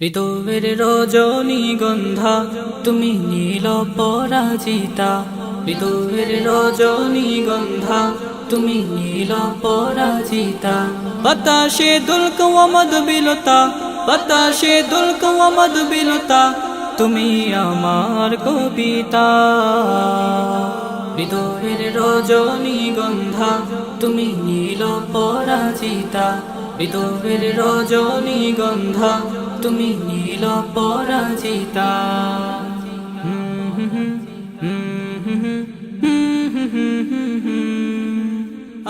ঋতুবের রজনী গন্ধা, তুমি নীল পরাজিতা। ঋতুবের রজনী গন্ধা, তুমি নীল পরাজিতা। বাতাসে দুলক মদ বিলতা বাতাসে দুলক মদ বিলতা তুমি আমার কবিতা। হৃদয়ের রজনী গন্ধা, তুমি নীল পরাজিতা। হৃদয়ের রজনী গন্ধা তুমি নীল পরাজিতা।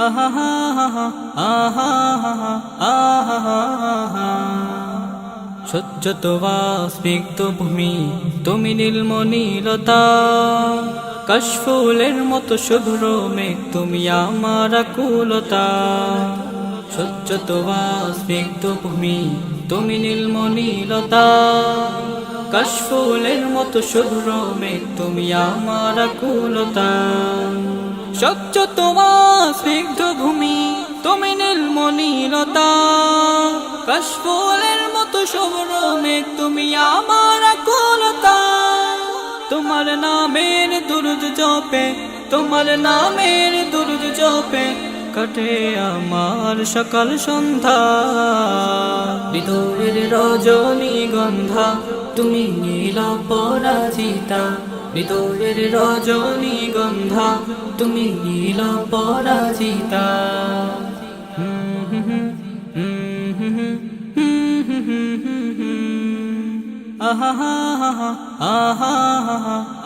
আহা আহা আহা সজ্জত ভূমি তুমি নীলমনীলতা কাশফুলের মতো শুভ্র মেঘ তুমি আমার কুলতা সজ্জত বাস্পিগ্ধ ভূমি তুমি নীলমণিলতা, কাশফুলের মতো শুভ্র মেঘ, তুমি আমার কুলতা স্বচ্ছ তোমার স্নিগ্ধ ভূমি, তুমি নীলমণিলতা, কাশফুলের মতো শুভ্র মেঘ, তুমি আমার কুলতা তোমার নামের দুরুদ জপে, তোমার নামের দুরুদ জপে কাটে আমার সকাল সন্ধ্যা। বিধুর রজনী গন্ধা, তুমি নীল পরাজিতা। বিধুরের রজনী গন্ধা, তুমি নীল পরাজিতা। আহা আহা আহা।